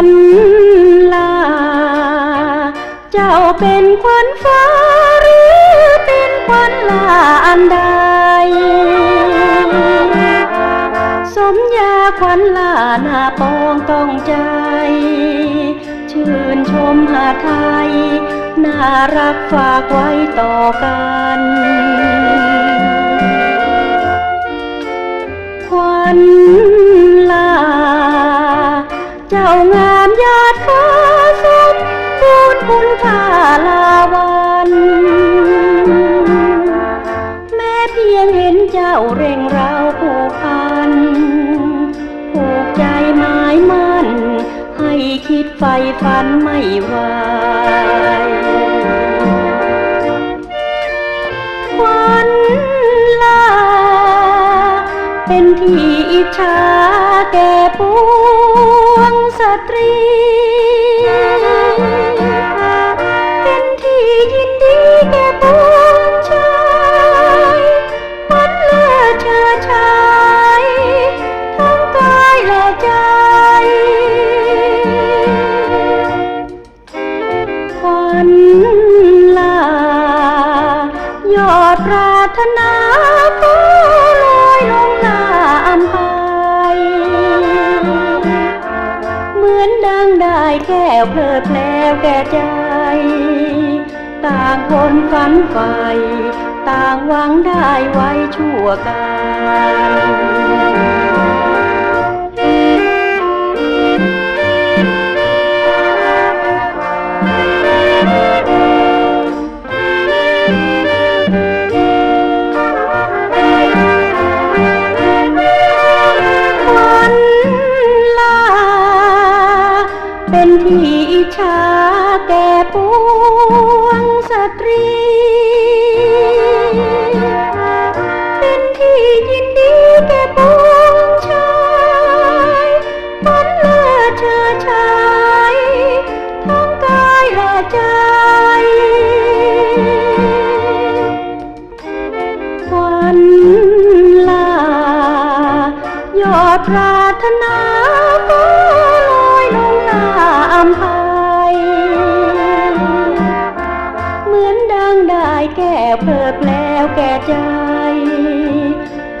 วันลา เจ้าเป็นควันฟ้าหรือเป็นควันลาอันใด สมญาควันลาหน้าปองต้องใจ ชื่นชมหาไทย น่ารักฝากไว้ต่อกันควัน เราผูกพัน ผูกใจหมายมั่น ให้คิดไฟฝันไม่ไหวควันลา เป็นที่อิจฉาแก อดปรารถนาก็ลอยลงหน้าอันไปเหมือนดังได้แก้วเพลิดเพลวแก่ใจ ต่างคนฝันใฝ่ต่างหวังได้ไว้ชั่วกันค เป็นที่อิจฉาแก่ปวงสตรี เป็นที่ยินดีแก่ปวงชายฝันเลิศเชิดชายทั้งกายและใจวันลายอดปรารถนา แก้วเพลิดแล้วแก่ใจ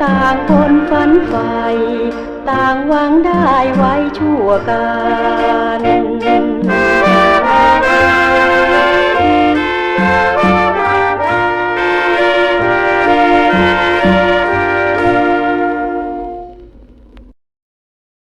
ต่างคนฝันใฝ่ต่างหวังได้ไว้ชั่วกัน